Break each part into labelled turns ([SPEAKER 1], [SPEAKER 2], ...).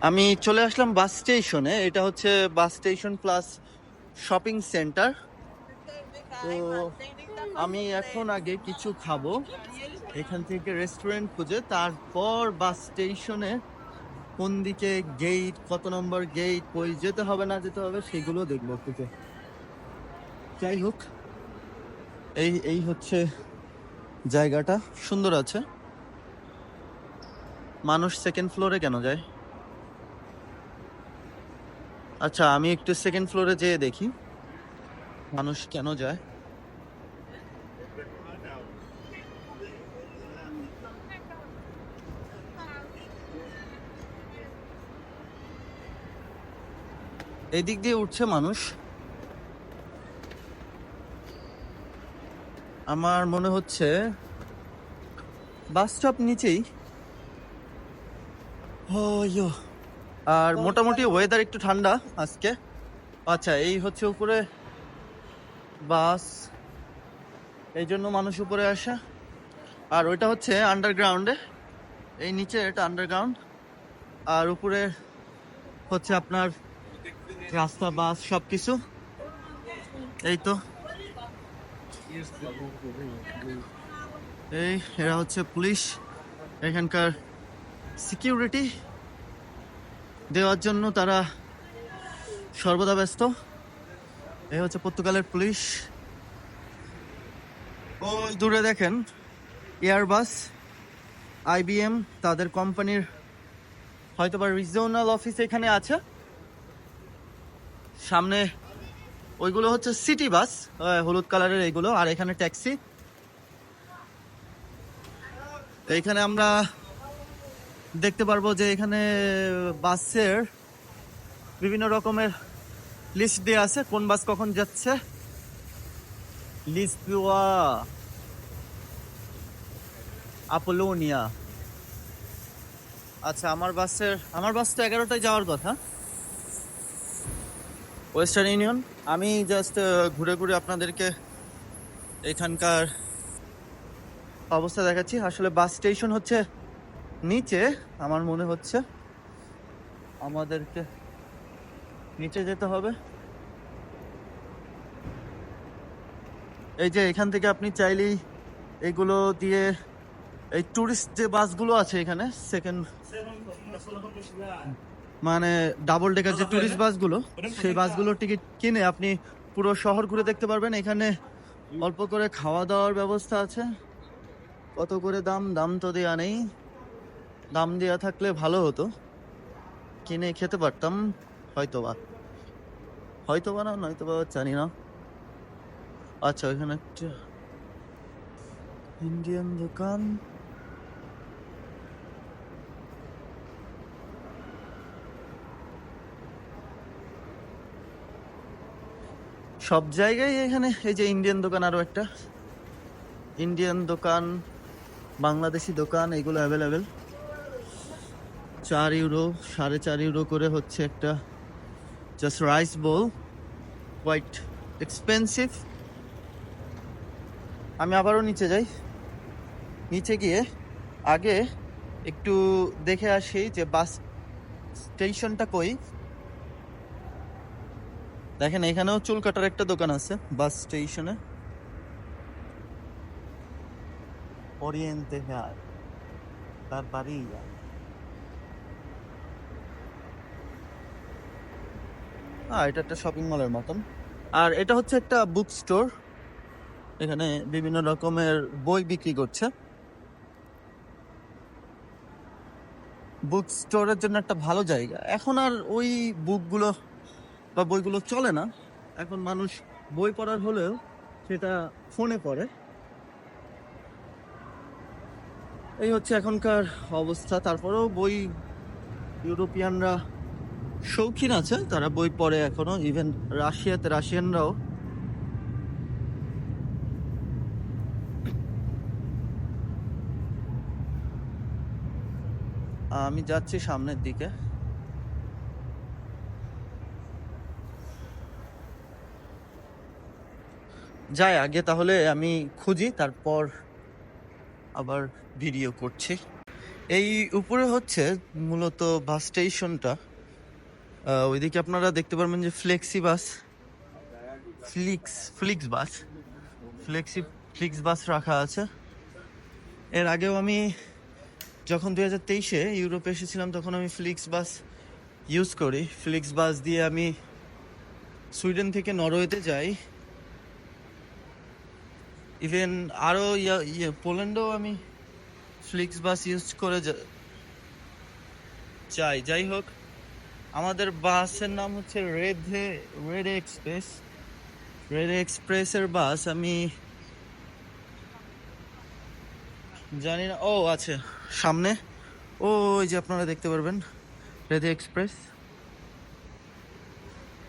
[SPEAKER 1] আমি চলে আসলাম বাস স্টেশনে। এটা হচ্ছে bus station plus shopping centre. তো আমি এখন আগে কিছু খাব। এখান থেকে রেস্টুরেন্ট খুঁজে, তারপর বাস স্টেশনে কোন দিকে গেট কত নম্বর গেট কই যেতে হবে, না যেতে হবে, সেগুলো দেখব খুঁজে যাই হোক, এই এই হচ্ছে জায়গাটা। সুন্দর আছে। মানুষ সেকেন্ড ফ্লোরে কেন যায়? আচ্ছা আমি একটু সেকেন্ড ফ্লোরে যেয়ে দেখি। মানুষ কেন যায়? এদিক দিয়ে উঠছে মানুষ। আমার মনে হচ্ছে বাস স্টপ নিচেই। আর মোটামুটি ওয়েদার একটু ঠান্ডা আজকে। আচ্ছা এই হচ্ছে উপরে বাস। এই জন্য মানুষ উপরে আসে। আর ওইটা হচ্ছে আন্ডারগ্রাউন্ডে এই নিচে এটা আন্ডারগ্রাউন্ড আর উপরে হচ্ছে আপনার রাস্তা বাস সব কিছু এই তো। এই এরা হচ্ছে পুলিশ। এখানকার সিকিউরিটি দেওয়ার জন্য তারা সর্বদা ব্যস্ত। এই হচ্ছে পর্তুগালের পুলিশ। ওই দূরে দেখেন এয়ারবাস আইবিএম তাদের কোম্পানির হয়তো বা রিজিওনাল অফিস এখানে আছে। সামনে ওইগুলো হচ্ছে সিটি বাস হলুদ কালারের এইগুলো আর এখানে ট্যাক্সি এইখানে আমরা দেখতে পারব যে এখানে বাসের বিভিন্ন রকমের লিস্ট দেওয়া আছে, কোন বাস কখন যাচ্ছে। লিসুয়া আপোলোনিয়া আচ্ছা আমার বাসের, আমার বাস তো এগারোটায় যাওয়ার কথা। ওয়েস্টার্ন ইউনিয়ন আমি জাস্ট ঘুরে ঘুরে আপনাদেরকে এখানকার অবস্থা দেখাচ্ছি। আসলে বাস স্টেশন হচ্ছে নিচে আমার মনে হচ্ছে আমাদেরকে নিচে যেতে হবে। এই যে এখান থেকে আপনি চাইলেই এগুলো দিয়ে এই টুরিস্ট যে বাসগুলো আছে এখানে সেকেন্ড মানে ডাবল ডেকার যে টুরিস্ট বাসগুলো, সেই বাসগুলোর টিকিট কিনে আপনি পুরো শহর ঘুরে দেখতে পারবেন। এখানে অল্প করে খাওয়া দাওয়ার ব্যবস্থা আছে। কত করে দাম? দাম তো দেওয়া নেই। দাম দেওয়া থাকলে ভালো হতো। কিনে খেতে পারতাম হয়তো বা হয়তো বা না নয়তো বা জানি না। আচ্ছা ওইখানে একটা ইন্ডিয়ান দোকান। সব জায়গায় এখানে এই যে ইন্ডিয়ান দোকান আরও একটা। ইন্ডিয়ান দোকান, বাংলাদেশি দোকান, এগুলো অ্যাভেলেবেল চার ইউরো, সাড়ে চার ইউরো করে হচ্ছে একটা just rice bowl quite expensive আমি আবারও নিচে যাই। নিচে গিয়ে আগে একটু দেখে আসি যে বাস স্টেশনটা কই। দেখেন, এখানেও চুল কাটার একটা দোকান আছে বাস স্টেশনে। ওরিয়েন্তে হ্যাঁ তার বাড়ি হ্যাঁ এটা একটা শপিং মলের মতন। আর এটা হচ্ছে একটা বুক স্টোর এখানে বিভিন্ন রকমের বই বিক্রি করছে। বুক স্টোরের জন্য একটা ভালো জায়গা। এখন আর ওই বুকগুলো বা বইগুলো চলে না। এখন মানুষ বই পড়ার হলেও সেটা ফোনে পড়ে। এই হচ্ছে এখনকার অবস্থা। তারপরেও বই ইউরোপিয়ানরা শৌখিন আছে, তারা বই পড়ে এখনও। ইভেন রাশিয়াতে রাশিয়ানরাও। আমি যাচ্ছি সামনের দিকে। যাই, আগে তাহলে আমি খুঁজি, তারপর আবার ভিডিও করছি। এই উপরে হচ্ছে মূলত বাস স্টেশনটা। ওইদিকে আপনারা দেখতে পারবেন যে flexi bus flix flix bus flexi flix bus রাখা আছে। এর আগেও আমি যখন দুই হাজার তেইশে ইউরোপে এসেছিলাম, তখন আমি ফ্লিক্স বাস ইউজ করি। ফ্লিক্স বাস দিয়ে আমি সুইডেন থেকে নরওয়েতে যাই। ইভেন আরও ইয়া পোল্যান্ডেও আমি ফ্লিক্স বাস ইউজ করে যাই। যাই হোক আমাদের বাসের নাম হচ্ছে রেড রেড এক্সপ্রেস। রেড এক্সপ্রেসের বাস, আমি জানি না। ও, আছে, সামনে। ও, ওই যে আপনারা দেখতে পারবেন রেড এক্সপ্রেস।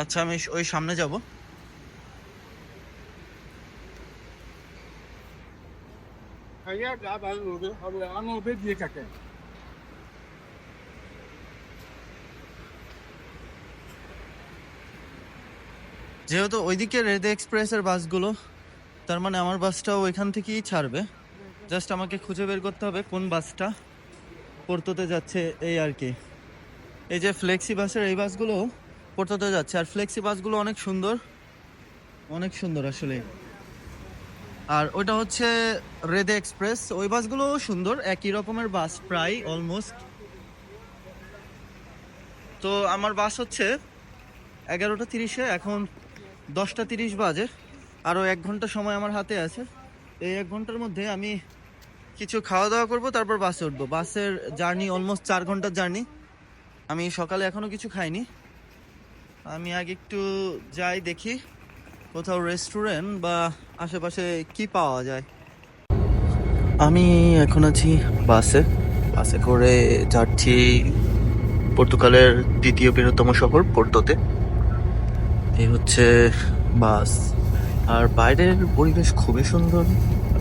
[SPEAKER 1] আচ্ছা আমি ওই সামনে যাব।
[SPEAKER 2] ya ben orada abi ama o diye
[SPEAKER 1] যেহেতু ওইদিকে রেড এক্সপ্রেসের বাসগুলো, তার মানে আমার বাসটাও ওইখান থেকেই ছাড়বে। জাস্ট আমাকে খুঁজে বের করতে হবে কোন বাসটা পোর্তোতে যাচ্ছে এই আর কি। এই যে ফ্লেক্সি বাসের এই বাসগুলো পোর্তোতে যাচ্ছে। আর ফ্লেক্সি বাসগুলো অনেক সুন্দর। অনেক সুন্দর আসলে। আর ওটা হচ্ছে রেদে এক্সপ্রেস ওই বাসগুলোও সুন্দর, একই রকমের বাস প্রায় অলমোস্ট তো আমার বাস হচ্ছে এগারোটা তিরিশে। এখন দশটা তিরিশ বাজে। আরও এক ঘণ্টা সময় আমার হাতে আছে। এই এক ঘণ্টার মধ্যে আমি কিছু খাওয়া দাওয়া করব, তারপর বাসে উঠবো। বাসের জার্নি অলমোস্ট চার ঘণ্টার জার্নি। আমি সকালে এখনও কিছু খাইনি। আমি আগে একটু যাই দেখি কোথাও রেস্টুরেন্ট বা আশেপাশে কি পাওয়া যায়। আমি এখন আছি বাসে। বাসে করে যাচ্ছি পর্তুগালের দ্বিতীয় বৃহত্তম শহর পোর্তোতে এই হচ্ছে বাস। আর বাইরের পরিবেশ খুবই সুন্দর।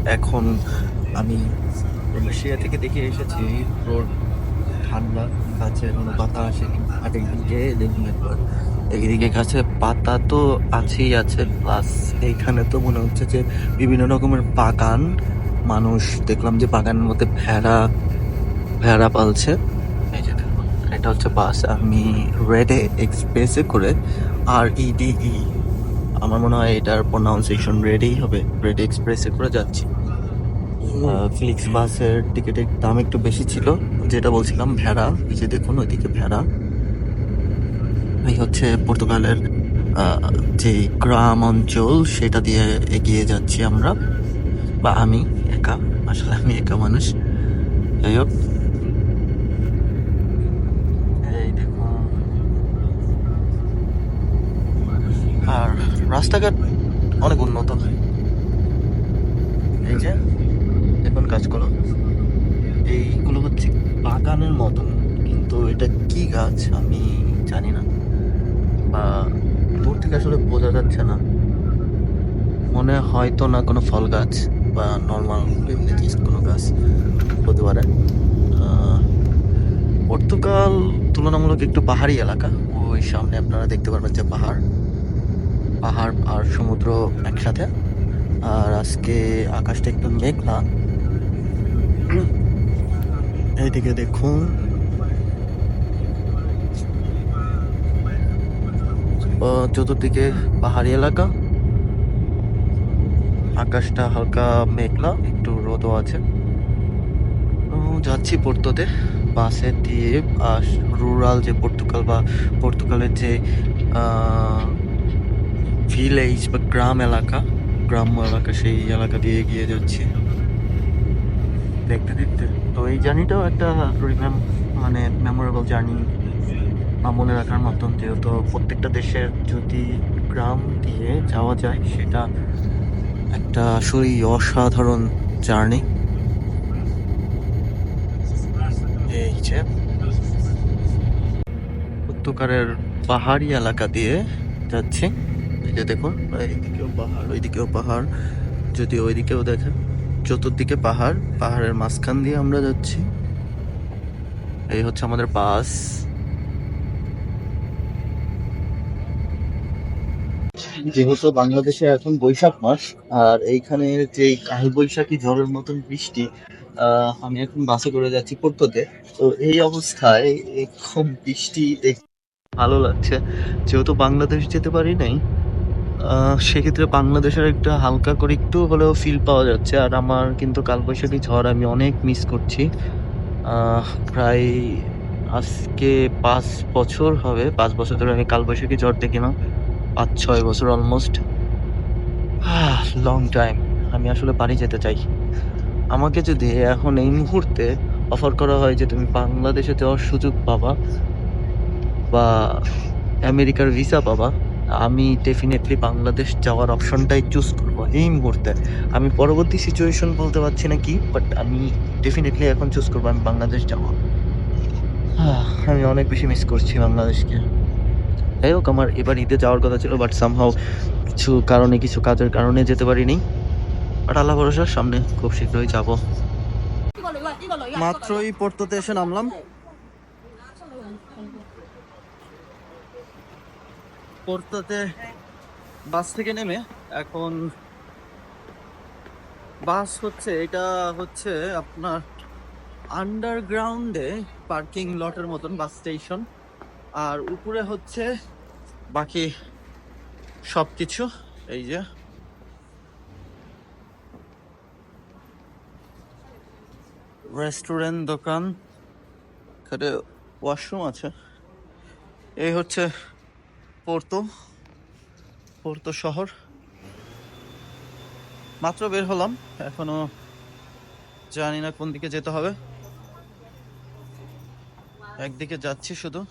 [SPEAKER 1] এখন আমি রাশিয়া থেকে দেখে এসেছি রোড ঠান্ডা, গাছে কোনো পাতা আসে আর এইদিকে দেখুন একবার। এইদিকে গাছে পাতা তো আছেই আছে প্লাস এইখানে তো মনে হচ্ছে যে বিভিন্ন রকমের বাগান। মানুষ, দেখলাম যে বাগানের মধ্যে ভেড়া ভেড়া পালছে। এটা হচ্ছে বাস। আমি রেডে এক্সপ্রেসে করে আর ইডিই আমার মনে হয় এটার প্রনাউন্সিয়েশন রেডেই হবে রেড এক্সপ্রেসে করে যাচ্ছি। ফ্লিক্স বাসের টিকিটের দাম একটু বেশি ছিল যেটা বলছিলাম ভেড়া এই যে দেখুন ওইদিকে ভেড়া। এই হচ্ছে পর্তুগালের যে গ্রাম অঞ্চল সেটা দিয়ে এগিয়ে যাচ্ছি আমরা। বা আমি একা আসলে আমি একা মানুষ। যাই হোক। রাস্তাঘাট অনেক উন্নত হয়। এই যে দেখুন গাছগুলো এইগুলো হচ্ছে বাগানের মতন, কিন্তু এটা কি গাছ আমি জানি না। বা দূর থেকে আসলে বোঝা যাচ্ছে না। মনে হয়তো না কোনো ফল গাছ বা নর্মাল কোনো গাছ হতে পারে। পর্তুগাল তুলনামূলক একটু পাহাড়ি এলাকা। ওই সামনে আপনারা দেখতে পারবেন যে পাহাড়। পাহাড় আর সমুদ্র একসাথে। আর আজকে আকাশটা একটু মেঘলা। এইদিকে দেখুন। চতুর্দিকে পাহাড়ি এলাকা। আকাশটা হালকা মেঘলা, একটু রোদও আছে। যাচ্ছি পোর্তোতে। বাসে দিয়ে রুরাল যে পর্তুগাল বা পর্তুগালের যে ভিলেজ বা গ্রাম এলাকা, গ্রাম্য এলাকা, সেই এলাকা দিয়ে গিয়ে যাচ্ছি। দেখতে দেখতে। তো এই জার্নিটাও একটা রিমেম মানে মেমোরেবল জার্নি মনে রাখার মতন, যেহেতু প্রত্যেকটা দেশের যদি গ্রাম দিয়ে যাওয়া যায়, সেটা একটা আসলেই অসাধারণ জার্নি। পর্তুগালের পাহাড়ি এলাকা দিয়ে যাচ্ছি। এই যে দেখুন এইদিকেও পাহাড়, ওইদিকেও পাহাড় যদি ওইদিকেও দেখেন, চতুর্দিকে পাহাড়, পাহাড়ের মাঝখান দিয়ে আমরা যাচ্ছি। এই হচ্ছে আমাদের বাস। যেহেতু বাংলাদেশে এখন বৈশাখ মাস, আর এইখানে যে কাল বৈশাখী ঝড়ের মতন বৃষ্টি আমি এখন বাসে করে যাচ্ছি পোর্তোতে তো এই অবস্থায় এরকম বৃষ্টি ভালো লাগছে। যেহেতু বাংলাদেশ যেতে পারি নাই সেক্ষেত্রে বাংলাদেশের একটা হালকা করে একটু হলেও ফিল পাওয়া যাচ্ছে। আর আমার কিন্তু কালবৈশাখী ঝড় আমি অনেক মিস করছি। প্রায় আজকে পাঁচ বছর হবে। পাঁচ বছর ধরে আমি কালবৈশাখী ঝড় দেখি না পাঁচ, ছয় বছর অলমোস্ট লং টাইম আমি আসলে বাড়ি যেতে চাই। আমাকে যদি এখন এই মুহূর্তে অফার করা হয় যে তুমি বাংলাদেশে যাওয়ার সুযোগ পাবা বা আমেরিকার ভিসা পাবা আমি ডেফিনেটলি বাংলাদেশ যাওয়ার অপশনটাই চুজ করব এই মুহূর্তে আমি পরবর্তী সিচুয়েশন বলতে পারছি না কি বাট আমি ডেফিনেটলি এখন চুজ করব আমি বাংলাদেশ আহ, আমি অনেক বেশি মিস করছি বাংলাদেশকে যাই হোক আমার এবার ঈদে যাওয়ার কথা ছিল বাট সামহাও কিছু কারণে কিছু কাজের কারণে যেতে পারিনি বাট আল্লাহ ভরসা সামনে খুব শীঘ্রই যাব মাত্রই পোর্তোতে এসে নামলাম পোর্তোতে বাস থেকে নেমে এখন বাস হচ্ছে, এটা হচ্ছে আপনার আন্ডারগ্রাউন্ডে পার্কিং লটের মতন বাস স্টেশন। আর উপরে হচ্ছে বাকি সব কিছু এই যে। রেস্টুরেন্ট, দোকান ওয়াশরুম আছে। এই হচ্ছে পোর্তো পোর্তো শহর। মাত্র বের হলাম, এখনও জানি না কোন দিকে যেতে হবে। একদিকে যাচ্ছি শুধু।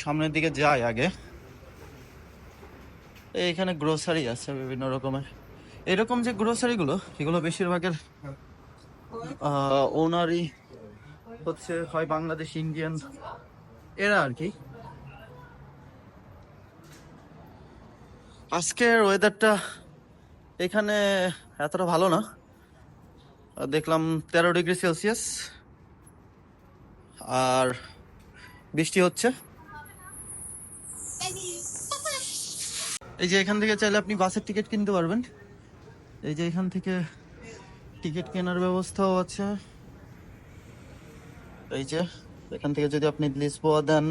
[SPEAKER 1] সামনের দিকে যাই আগে। এখানে গ্রোসারি আছে বিভিন্ন রকমের। এরকম যে গ্রোসারিগুলো এগুলো বেশিরভাগের ওনারই হচ্ছে হয় বাংলাদেশ ইন্ডিয়ান এরা আর কি। আজকের ওয়েদারটা এখানে এতটা ভালো না। দেখলাম তেরো ডিগ্রি সেলসিয়াস আর বৃষ্টি হচ্ছে। এই যে এখান থেকে চাইলে আপনি বাসের টিকিট কিনতে পারবেন। এই যে এখান থেকে টিকিট কেনার ব্যবস্থাও আছে। এই যে, এখান থেকে যদি আপনি Lisboa then,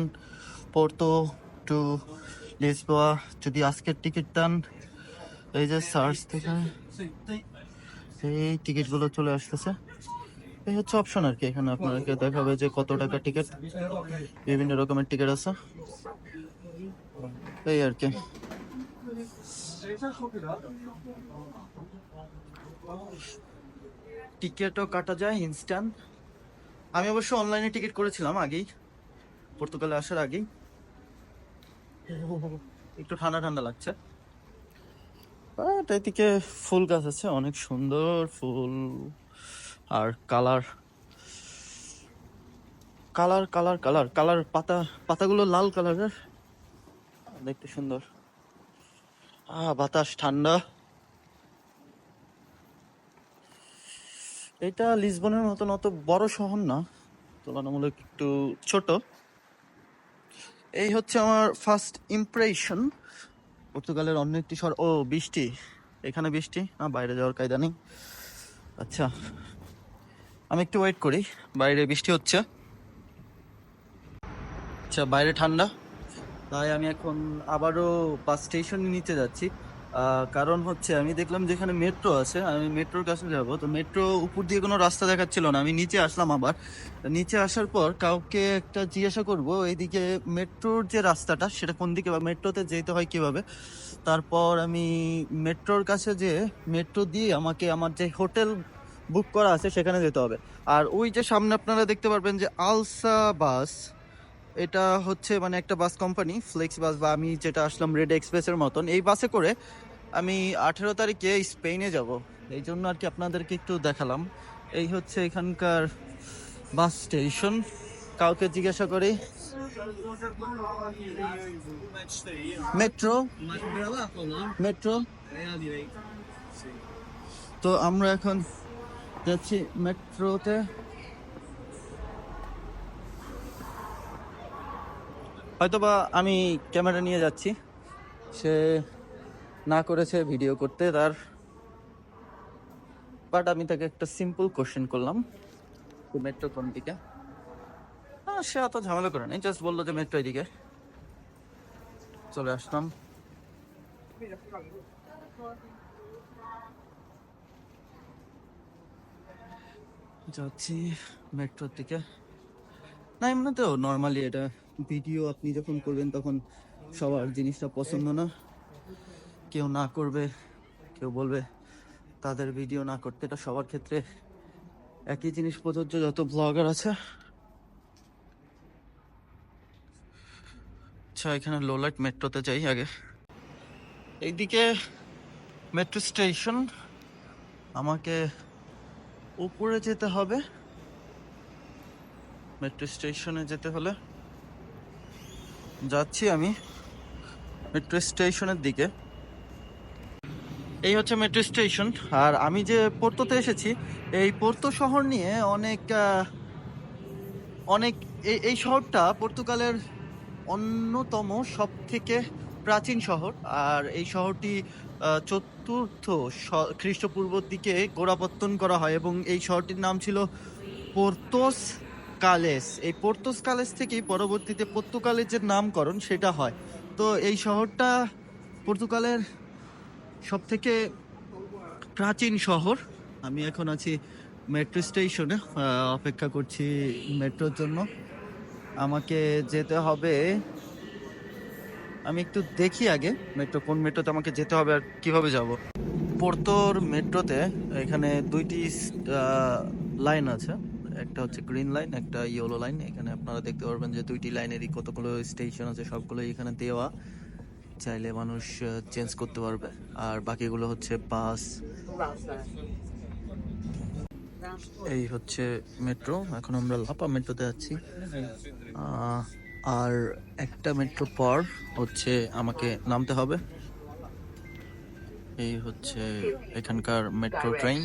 [SPEAKER 1] Porto to Lisboa, যদি আজকের টিকিট দেন, এই যে সার্চ থেকে এই টিকিটগুলো চলে আসতেছে। এই হচ্ছে অপশন আর কি, এখানে আপনাকে দেখাবে যে কত টাকা টিকিট, বিভিন্ন রকমের টিকিট আছে। এই আর কি। টিকিটও কাটা যায় ইনস্ট্যান্ট আমি অবশ্য অনলাইনে টিকিট করেছিলাম আগেই পর্তুগালে আসার আগেই। একটু ঠান্ডা ঠান্ডা লাগছে। বাট এদিকে ফুল গাছ আছে, অনেক সুন্দর ফুল। আর colour colour colour colour colour পাতা, পাতাগুলো লাল কালারের দেখতে সুন্দর। বাতাস, ঠান্ডা। এটা লিসবনের মতন অত বড় শহর না, তুলনামূলক একটু ছোট। এই হচ্ছে আমার ফার্স্ট ইমপ্রেশন পর্তুগালের অন্য একটি শহর ও, বৃষ্টি। এখানে বৃষ্টি? না, বাইরে যাওয়ার কায়দা নেই। আচ্ছা আমি একটু ওয়েট করি। বাইরে বৃষ্টি হচ্ছে। আচ্ছা বাইরে ঠান্ডা। তাই আমি এখন আবারও বাস স্টেশন নিতে যাচ্ছি। কারণ হচ্ছে আমি দেখলাম যেখানে মেট্রো আছে, আমি মেট্রোর কাছে যাব। তো মেট্রো উপর দিয়ে কোনো রাস্তা দেখাচ্ছিল না। আমি নিচে আসলাম আবার। নিচে আসার পর কাউকে একটা জিজ্ঞাসা করব, এইদিকে মেট্রোর যে রাস্তাটা, সেটা কোন দিকে বা মেট্রোতে যেতে হয় কীভাবে? তারপর আমি মেট্রোর কাছে যে মেট্রো দিয়ে আমাকে আমার যে হোটেল বুক করা আছে, সেখানে যেতে হবে। আর ওই যে সামনে আপনারা দেখতে পারবেন যে আলসা বাস এটা হচ্ছে মানে একটা বাস কোম্পানি ফ্লেক্স বাস বা আমি যেটা আসলাম রেড এক্সপ্রেসের মতন। এই বাসে করে আমি আঠেরো তারিখে স্পেনে যাব। এই জন্য আর কি আপনাদেরকে একটু দেখালাম। এই হচ্ছে এখানকার বাস স্টেশন। কাউকে জিজ্ঞাসা করি। মেট্রো মেট্রো তো আমরা এখন যাচ্ছি মেট্রোতে হয়তোবা আমি ক্যামেরা নিয়ে যাচ্ছি। সে না করেছে ভিডিও করতে, তার বাট আমি তাকে একটা সিম্পল কোশ্চেন করলাম মেট্রো কোন দিকে? সে অত ঝামেলা করে নাই জাস্ট বলল যে মেট্রো এদিকে। চলে আসলাম। যাচ্ছি মেট্রোর দিকে। না, এমনিতেও নর্মালি এটা ভিডিও আপনি যখন করবেন তখন সবার জিনিসটা পছন্দ না। কেউ না করবে, কেউ বলবে তাদের ভিডিও না করতে। এটা সবার ক্ষেত্রে একই জিনিস প্রযোজ্য, যত ব্লগার আছে। আচ্ছা এখানে লোলাইট মেট্রোতে যাই আগে। এইদিকে মেট্রো স্টেশন আমাকে উপরে যেতে হবে। মেট্রো স্টেশনে যেতে হলে যাচ্ছি আমি মেট্রো স্টেশনের দিকে। এই হচ্ছে মেট্রো স্টেশন আর আমি যে পোর্তোতে এসেছি, এই পোর্তো শহর নিয়ে অনেক অনেক, এই এই শহরটা পর্তুগালের অন্যতম সব থেকে প্রাচীন শহর। আর এই শহরটি চতুর্থ খ্রিস্টপূর্বর দিকে গোড়াপত্তন করা হয় এবং এই শহরটির নাম ছিল পোর্তোস। কালেস। এই পোর্তোস কালেস থেকেই পরবর্তীতে পর্তুগালের যে নামকরণ সেটা হয়। তো এই শহরটা পর্তুগালের সব থেকে প্রাচীন শহর। আমি এখন আছি মেট্রো স্টেশনে অপেক্ষা করছি মেট্রোর জন্য। আমাকে যেতে হবে, আমি একটু দেখি আগে মেট্রো, কোন মেট্রোতে আমাকে যেতে হবে আর কীভাবে যাব। পোর্তোর মেট্রোতে এখানে দুইটি লাইন আছে। একটা হচ্ছে গ্রিন লাইন একটা ইয়েলো লাইন এখানে আপনারা দেখতে পারবেন যে দুইটি লাইনেরই কতগুলো স্টেশন আছে সবগুলো এখানে দেওয়া। চাইলে মানুষ চেঞ্জ করতে পারবে। আর বাকিগুলো হচ্ছে বাস এই হচ্ছে মেট্রো এখন আমরা লাপা মেট্রোতে যাচ্ছি আর একটা মেট্রো পর হচ্ছে আমাকে নামতে হবে। এই হচ্ছে এখানকার মেট্রো ট্রেন